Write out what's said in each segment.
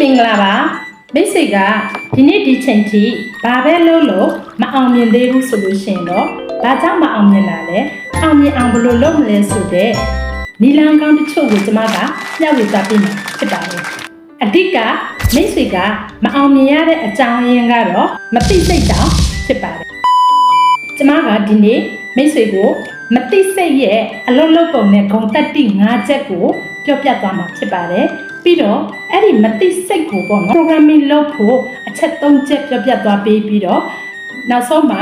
မင်္ဂလာပါမိတ်ဆွေကဒီနေ့ဒီချိန်ထိဘာပဲလုပ်လို့မအောင်မြင်သေးဘူးဆိုလို့ရှိရင်တော့ဘာကြောင့်မအောင်မြင်တာလဲအောင်မြင်အောင်ဘယ်လိုလုပ်မလဲဆိုတဲ့နီလန်ကောင်းတစ်ချို့ကိုကျွန်မကမျှဝေသပေးမှာဖြစ်ပါတယ်အဓိကမိတ်ဆွေကမအောင်မြင်ရတဲ့အကြောင်းရင်းကတော့မသိစိတ်တောင်ဖြစ်ပါတယ်ကျွန်မကဒီနေ့မိတ်ဆွေကိုမသိစိတ်ရဲ့အလုံးလုံးပုံနဲ့ဂုံတက်တိ၅ချက်ကိုပြောပြသွားမှာဖြစ်ပါတယ် ပြီးတော့အဲ့ဒီမသိစိတ်ကိုပေါ့နော် programming လုပ်ဖို့အချက်၃ချက်ပြောပြသွားပေးပြီးတော့နောက်ဆုံးမှာ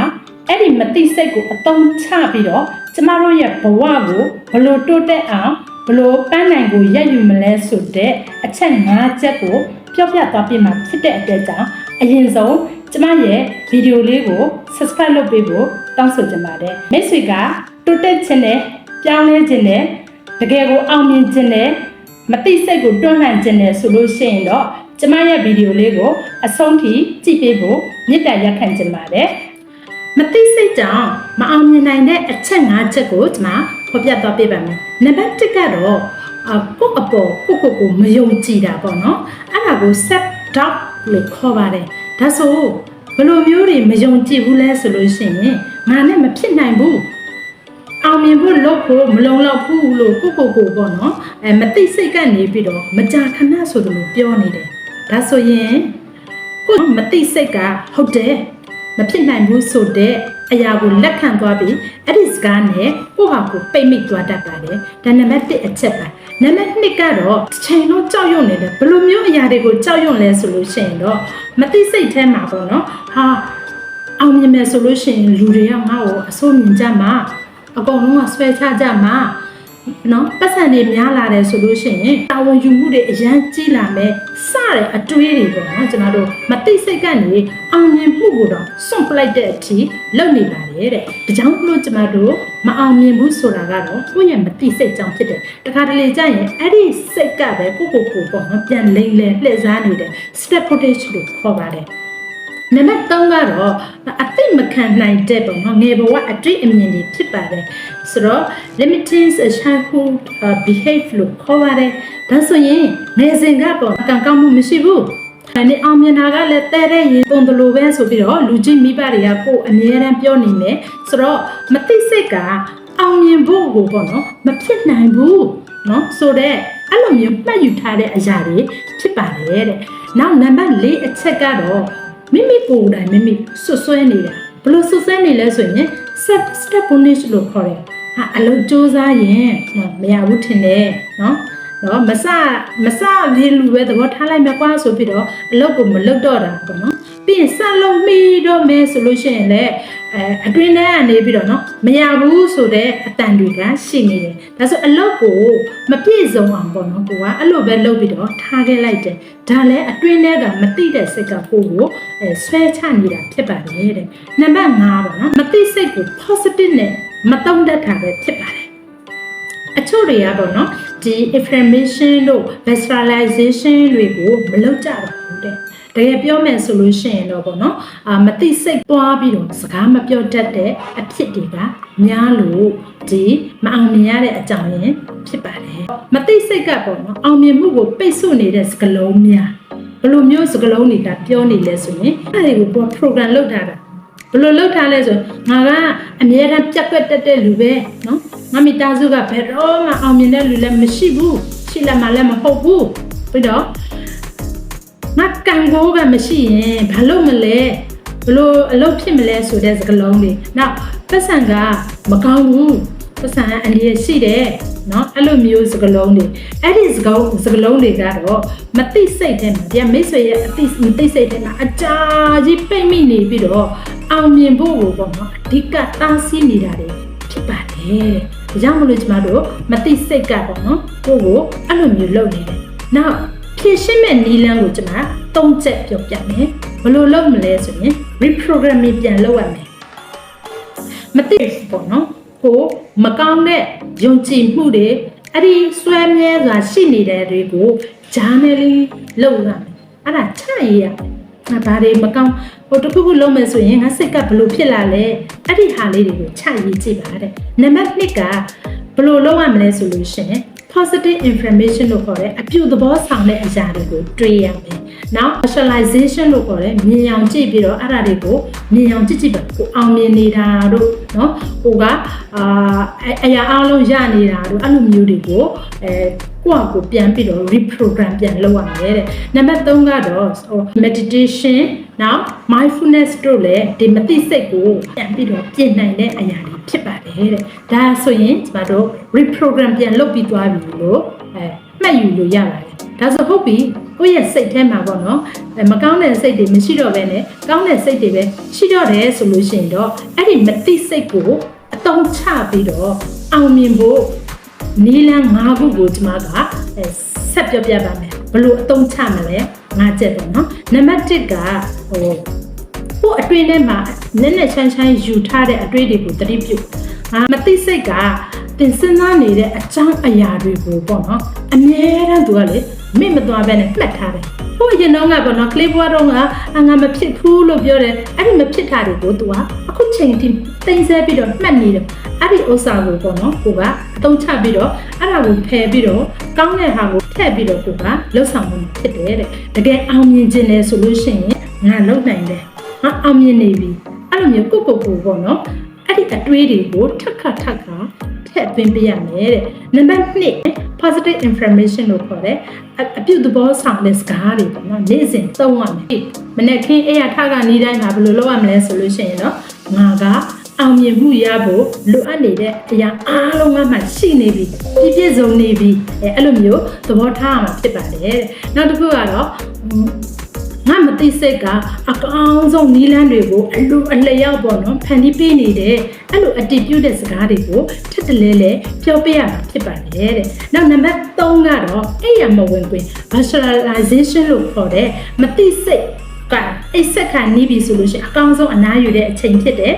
အဲ့ဒီမသိစိတ်ကိုအသုံးချပြီးတော့ကျမတို့ရဲ့ဘဝကိုဘယ်လိုတိုးတက်အောင်ဘယ်လိုပန်းနိုင်ကိုရက်ယူမလဲဆိုတဲ့အချက်၅ချက်ကိုပြောပြသွားပြမှာဖြစ်တဲ့အတွက်ကြောင့်အရင်ဆုံးကျမရဲ့ဗီဒီယိုလေးကို subscribe လုပ်ပေးဖို့တောင်းဆိုချင်ပါတယ်မိတ်ဆွေကတိုးတက်ခြင်းနဲ့ပြောင်းလဲခြင်းနဲ့တကယ်ကိုအောင်မြင်ခြင်းနဲ့ မသိစိတ်ကိုတွန်းလှန်ခြင်းနဲ့ဆိုလို့ရှိရင်တော့ကျမရဲ့ဗီဒီယိုလေးကိုအဆုံးထိကြည့်ပေးဖို့မေတ္တာရက်ခံချင်ပါတယ်။မသိစိတ်ကြောင့်မအောင်မြင်နိုင်တဲ့အချက်၅ချက်ကိုကျမဖော်ပြသွားပေးပါမယ်။နံပါတ်1ကတော့အကိုယ့်အပေါ်ကိုယ့်ကိုယ်ကိုမယုံကြည်တာပေါ့နော်။အဲ့ဒါကို self doubt လို့ခေါ်ပါတယ်။ဒါဆိုဘယ်လိုမျိုးတွေမယုံကြည်ဘူးလဲဆိုလို့ရှိရင်ငါနဲ့မဖြစ်နိုင်ဘူး အောင်မြင်ဖို့လုပ်ဖို့မလုံလောက်ဘူးလို့ကိုကိုကိုပေါ့နော်အဲမသိစိတ်ကနေပြီးတော့မကြာခဏဆိုသလိုပြောနေတယ်ဒါဆိုရင်ကိုမသိစိတ်ကဟုတ်တယ်မဖြစ်နိုင်ဘူးဆိုတဲ့အရာကိုလက်ခံသွားပြီးအဲ့ဒီစကားနဲ့ကိုဟာကိုပိတ်မိတ်သွားတတ်ပါတယ်ဒါနံပါတ်1အချက်ပါနံပါတ်2ကတော့တစ်ချိန်လုံးကြောက်ရွံ့နေတယ်ဘယ်လိုမျိုးအရာတွေကိုကြောက်ရွံ့လဲဆိုလို့ရှိရင်တော့မသိစိတ်ထဲမှာပေါ့နော်ဟာအောင်မြင်မယ်ဆိုလို့ရှိရင်လူတွေကငါ့ကိုအဆိုးမြင်ကြမှာ အကုန်လုံးကဆွဲချကြမှာနော်ပတ်စံတွေများလာတယ်ဆိုလို့ရှိရင်တာဝန်ယူမှုတွေအရန်ကြီးလာမယ်စတဲ့အတွေးတွေပေါ့နော်ကျွန်တော်တို့မသိစိတ်ကနေအောင်မြင်မှုကိုတော့စွန့်ပလိုက်တဲ့အထိလုပ်နေပါတယ်တဲ့ဒါကြောင့်မလို့ကျွန်တော်တို့မအောင်မြင်ဘူးဆိုတာကတော့ကိုယ့်ရဲ့မသိစိတ်ကြောင့်ဖြစ်တယ်တခါတလေကျရင်အဲ့ဒီစိတ်ကပဲကိုယ့်ကိုယ်ကိုပေါ့နော်ပြန်လိမ့်လဲလှည့်စားနေတယ် step footage လို့ခေါ်ပါတယ် နံပါတ်3ကတော့အသိမခံနိုင်တဲ့ပုံနော်ငယ်ဘဝအတွေ့အမြင်တွေဖြစ်ပါတယ်ဆိုတော့ limiting childhood behave လို့ခေါ်ပါတယ်ဒါဆိုရင်ငယ်စဉ်ကပုံကံကောက်မှုမရှိဘူးအနေအောင်မြင်တာကလည်းတဲ့တဲ့ရင်ပုံတလို့ပဲဆိုပြီးတော့လူချင်းမိဘတွေကကိုယ်အမြဲတမ်းပြောနေမယ်ဆိုတော့မသိစိတ်ကအောင်မြင်ဖို့ကိုပေါ့နော်မဖြစ်နိုင်ဘူးနော်ဆိုတော့အဲ့လိုမျိုးမှတ်ယူထားတဲ့အရာတွေဖြစ်ပါတယ်တဲ့နောက်နံပါတ်၄အချက်ကတော့ မိမိကိုယ်တိုင်မိမိဆွဆွဲနေတာဘလို့ဆွဆွဲနေလဲဆိုရင် step step bonus လို့ခေါ်တယ်ဟာအလုံးစူးစားရင်နော်မရဘူးထင်တယ်နော်နော်မစမစလေးလူပဲသဘောထားလိုက်မြကွာဆိုပြီးတော့အလုပ်ကိုမလုပ်တော့တာပေါ့နော် ပြီးရင်စလုံးမိတော့မဲဆိုလို့ရှိရင်လည်းအဲအတွင်းထဲကနေပြီးတော့နော်မရဘူးဆိုတဲ့အတန်တွေကရှိနေတယ်ဒါဆိုအလုပ်ကိုမပြည့်စုံအောင်ပေါ့နော်ကိုကအဲ့လိုပဲလုပ်ပြီးတော့ထားခဲ့လိုက်တယ်ဒါလည်းအတွင်းထဲကမသိတဲ့စိတ်ကကိုကိုအဲဆွဲချနေတာဖြစ်ပါတယ်တဲ့နံပါတ်5ပေါ့နော်မသိစိတ်ကို positive နဲ့မတုံ့တက်တာပဲဖြစ်ပါတယ်အချို့တွေကပေါ့နော်ဒီ inflammation တို့ visualization တွေကိုမလုပ်ကြတော့ဘူးတဲ့ တကယ်ပြောမယ်ဆိုလို့ရှိရင်တော့ပေါ့နော်အာမသိစိတ်သွားပြီးတော့စကားမပြောတတ်တဲ့အဖြစ်တွေကများလို့ဒီမအောင်မြင်ရတဲ့အကြောင်းရင်းဖြစ်ပါတယ်မသိစိတ်ကပေါ့နော်အောင်မြင်မှုကိုပိတ်ဆို့နေတဲ့စကားလုံးများဘယ်လိုမျိုးစကားလုံးတွေကပြောနေလဲဆိုရင်အဲ့ဒီကို program လုပ်ထားတာဘယ်လိုလုပ်ထားလဲဆိုရင်ငါကအမြဲတမ်းပြက်ကွက်တက်တဲ့လူပဲနော်ငါမိသားစုကဘယ်တော့မှအောင်မြင်တဲ့လူလည်းမရှိဘူးရှိလည်းမလည်းမဟုတ်ဘူးပြီးတော့ ငါကံကိုပဲမရှိရင်ဘာလို့မလဲဘယ်လိုအလုပ်ဖြစ်မလဲဆိုတဲ့စကားလုံးတွေနောက်ပတ်စံကမကောင်းဘူးပတ်စံကအန္တရာယ်ရှိတယ်နော်အဲ့လိုမျိုးစကားလုံးတွေအဲ့ဒီစကားစကားလုံးတွေကတော့မသိစိတ်ထဲမှာတရားမိတ်ဆွေရဲ့အသိမသိစိတ်ထဲမှာအကြာကြီးပိတ်မိနေပြီးတော့အောင်မြင်ဖို့ကိုပေါ့နော်အဓိကတားဆီးနေတာတွေဖြစ်ပါတယ်တဲ့ဒါကြောင့်မလို့ကျမတို့မသိစိတ်ကပေါ့နော်ကိုယ့်ကိုအဲ့လိုမျိုးလုပ်နေတယ်နောက် ဖြည့်ရှင်းမဲ့နီလန်းကိုကျမသုံးချက်ပြောပြမယ်ဘယ်လိုလုပ်မလဲဆိုရင် reprogramming ပြန်လုပ်ရမယ်မသိဘူးပေါ့နော်ကိုမကောင်းတဲ့ယုံကြည်မှုတွေအဲ့ဒီစွဲမြဲစွာရှိနေတဲ့တွေကို journaling လုပ်ရမယ်အဲ့ဒါချရေးရမယ်ငါဘာတွေမကောင်းဟိုတစ်ခုခုလုပ်မယ်ဆိုရင်ငါစိတ်ကဘလို့ဖြစ်လာလဲအဲ့ဒီဟာလေးတွေကိုချရေးကြည့်ပါတဲ့နံပါတ်1ကဘလို့လုပ်ရမလဲဆိုလို့ရှိရင် positive information လို့ခေါ်တဲ့အပြုသဘောဆောင်တဲ့အရာတွေကိုတွေးရမယ် ။နောက် specialization လို့ခေါ်တဲ့မြင်အောင်ကြည့်ပြီးတော့အဲ့ဒါတွေကိုမြင်အောင်ကြည့်ကြည့်ပဲကိုအောင်မြင်နေတာတို့နော်ကိုကအာအရာအားလုံးရနေတာတို့အဲ့လိုမျိုးတွေကိုအဲကိုယ့်အကိုပြန်ပြီးတော့ reprogram ပြန်လုပ်ရမယ်တဲ့။နံပါတ်3ကတော့ meditation နောက် mindfulness တို့လည်းဒီမသိစိတ်ကိုပြန်ပြီးတော့ပြင်နိုင်တဲ့အရာတွေဖြစ်ပါတယ်တဲ့။ဒါဆိုရင်ကျမတို့ reprogram ပြန်လုပ်ပြီးသွားပြီလို့အဲမှတ်ယူလို့ရပါတယ် ဒါဆိုဟုတ်ပြီကိုယ့်ရဲ့စိတ်ထဲမှာပေါ့နော်အဲမကောင်းတဲ့စိတ်တွေမရှိတော့ဘဲနဲ့ကောင်းတဲ့စိတ်တွေပဲရှိတော့တယ်ဆိုလို့ရှိရင်တော့အဲ့ဒီမသိစိတ်ကိုအတုံးချပြီးတော့အောင်မြင်ဖို့နီလန်း၅ခုကိုကျမကအဲဆက်ပြောပြပါမယ်ဘလို့အတုံးချမလဲငါချက်ပေါ့နော်နံပါတ်1ကဟိုကိုအတွင်းထဲမှာနက်နက်ချမ်းချမ်းယူထားတဲ့အတွေ့တွေကိုသတိပြုအာမသိစိတ်ကတင်စဉ်းစားနေတဲ့အကြောင်းအရာတွေကိုပေါ့နော်အမြဲတမ်းသူကလေ မေ့မသွားဘဲနဲ့မှတ်ထားတယ်ဟိုရင်တော့ကပေါ့နော်ကလေးဘွားတော့ကအငါမဖြစ်ဘူးလို့ပြောတယ်အဲ့ဒီမဖြစ်တာတွေကိုသူကအခုချိန်ထိတင်ဆက်ပြီးတော့မှတ်နေတယ်အဲ့ဒီဥစ္စာကိုပေါ့နော်ကိုကအသုံးချပြီးတော့အဲ့ဒါကိုဖယ်ပြီးတော့ကောင်းတဲ့ဟာကိုထည့်ပြီးတော့ကိုကလှုပ်ဆောင်မှုဖြစ်တယ်တဲ့တကယ်အောင်မြင်ခြင်းလဲဆိုလို့ရှိရင်ငါလုပ်နိုင်တယ်ငါအောင်မြင်နေပြီအဲ့လိုမျိုးကိုကိုကိုပေါ့နော်အဲ့ဒီအတွေးတွေကိုထက်ခါထက်ခါထည့်သွင်းပေးရမယ်တဲ့နံပါတ်2 positive information လို့ခေါ်တယ်အအပြုသဘောဆောင်တဲ့စကားတွေပေါ့နော်နေ့စဉ်သုံးရမယ်မနေ့ခင်းအဲ့ရထကနေတိုင်းမှာဘယ်လိုလုပ်ရမလဲဆိုလို့ရှိရင်တော့ငါကအောင်မြင်မှုရဖို့လိုအပ်နေတဲ့အရာအားလုံးကမှရှိနေပြီပြည့်ပြည့်စုံနေပြီအဲအဲ့လိုမျိုးသဘောထားရမှာဖြစ်ပါတယ်တဲ့နောက်တစ်ခုကတော့ငါမ သိစိတ်ကအကောင်းဆုံးနီးလန်းတွေကိုအလိုအလျောက်ပေါ့နော်ဖန်တီးပေးနေတဲ့အဲ့လိုအတည်ပြုတဲ့စကားတွေကိုထပ်တလဲလဲပြောပြရမှာဖြစ်ပါတယ်တဲ့နောက်နံပါတ်3ကတော့အဲ့ရမဝင်ခွင့် visualization လို့ခေါ်တဲ့မသိစိတ်ကအိတ်ဆက်ခံနေပြီဆိုလို့ရှိရင်အကောင်းဆုံးအနားယူတဲ့အချိန်ဖြစ်တယ်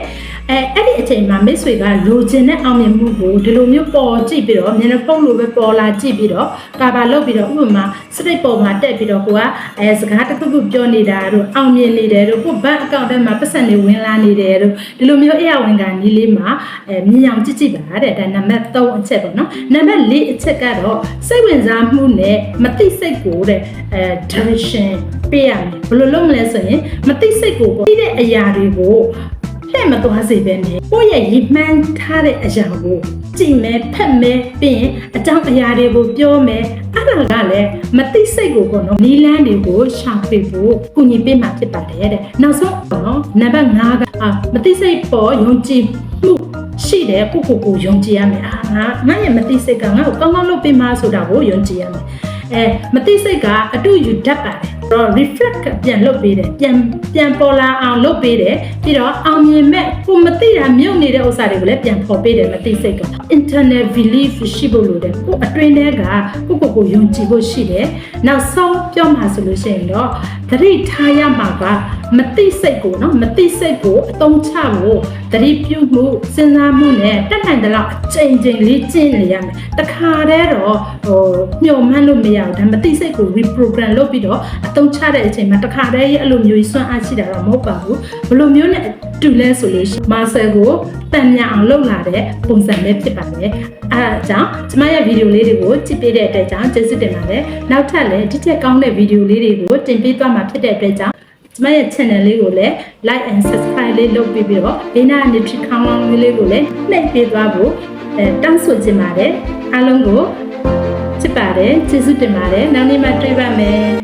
အဲအဲ့ဒီအချိန်မှာမိတ်ဆွေကလိုချင်တဲ့အောင်မြင်မှုကိုဒီလိုမျိုးပေါ်ကြည့်ပြီးတော့မျက်နှာဖုံးလိုပဲပေါ်လာကြည့်ပြီးတော့ကာဘာလုပ်ပြီးတော့ဥပမာစတိတ်ပေါ်မှာတက်ပြီးတော့ကိုကအဲစကားတစ်ခုခုပြောနေတာတို့အောင်မြင်နေတယ်တို့ကိုဘတ်အကောင့်ထဲမှာပတ်စံတွေဝင်လာနေတယ်တို့ဒီလိုမျိုးအရာဝင်ကနီးလေးမှာအဲမြင်အောင်ကြည့်ကြည့်ပါတဲ့ဒါနံပါတ်3အချက်ပေါ့နော်နံပါတ်4အချက်ကတော့စိတ်ဝင်စားမှုနဲ့မသိစိတ်ကိုတဲ့အဲ direction ပေးရမယ်ဘယ်လိုလုပ်မလဲဆိုရင်မသိစိတ်ကိုပေါ့ဒီတဲ့အရာတွေကို လှည့်မသွားစေပဲနဲ့ကိုယ့်ရဲ့ရည်မှန်းထားတဲ့အရာကိုကြည့်မယ်ဖတ်မယ်ပြီးရင်အကြောင်းအရာတွေကိုပြောမယ်အဲ့ဒါကလည်းမသိစိတ်ကိုပေါ့နော်နီလန်းတွေကိုရှာဖွေဖို့ကုညီပေးမှာဖြစ်ပါတယ်တဲ့နောက်ဆုံးပေါ့နော်နံပါတ်5ကအာမသိစိတ်ပေါ်ယုံကြည်မှုရှိတယ်ကိုကိုကိုယုံကြည်ရမယ်အာငါငါရဲ့မသိစိတ်ကငါ့ကိုကောင်းကောင်းလုပ်ပေးမှာဆိုတာကိုယုံကြည်ရမယ်အဲမသိစိတ်ကအတူယူတတ်ပါတယ် တော့ reflect ကပြန်လုပ်ပေးတယ်ပြန်ပြန်ပေါ်လာအောင်လုပ်ပေးတယ်ပြီးတော့အောင်မြင်မဲ့ကိုမသိတာမြုပ်နေတဲ့ဥစ္စာတွေကိုလည်းပြန်ပေါ်ပေးတယ်မသိစိတ်က internal belief ရှိဖို့လိုတယ်ကိုအတွင်းထဲကကိုကိုကိုယုံကြည်ဖို့ရှိတယ်နောက်ဆုံးပြောမှဆိုလို့ရှိရင်တော့သတိထားရမှာကမသိစိတ်ကိုနော်မသိစိတ်ကိုအသုံးချဖို့သတိပြုမှုစဉ်းစားမှုနဲ့တက်နိုင်တဲ့လောက်အချိန်ချင်းလေးကျင့်နေရမယ်တခါတည်းတော့ဟိုညှို့မှန်းလို့မရဘူးဒါမသိစိတ်ကို reprogram လုပ်ပြီးတော့အသုံးချတဲ့အချိန်မှာတခါတည်းရဲ့အဲ့လိုမျိုးကြီးစွမ်းအားရှိတာတော့မဟုတ်ပါဘူးဘယ်လိုမျိုးနဲ့တူလဲဆိုလို့ရှိရင်မာဆယ်ကိုတန်မြအောင်လုပ်လာတဲ့ပုံစံပဲဖြစ်ပါတယ်အဲဒါကြောင့်ကျမရဲ့ဗီဒီယိုလေးတွေကိုကြည့်ပေးတဲ့အတွက်ကြောင့်ကျေးဇူးတင်ပါတယ်နောက်ထပ်လည်းဒီထက်ကောင်းတဲ့ဗီဒီယိုလေးတွေကိုတင်ပေးသွားမှာဖြစ်တဲ့အတွက်ကြောင့်ကျမရဲ့ channel လေးကိုလည်း like and subscribe လေးလုပ်ပြီးပြီးတော့ဘေးနားကနေဖြစ်ခေါင်းလောင်းလေးကိုလည်းနှိပ်ပေးသွားဖို့အဲတောင်းဆိုချင်ပါတယ်အားလုံးကိုချစ်ပါတယ်ကျေးဇူးတင်ပါတယ်နောက်နေ့မှတွေ့ပါမယ်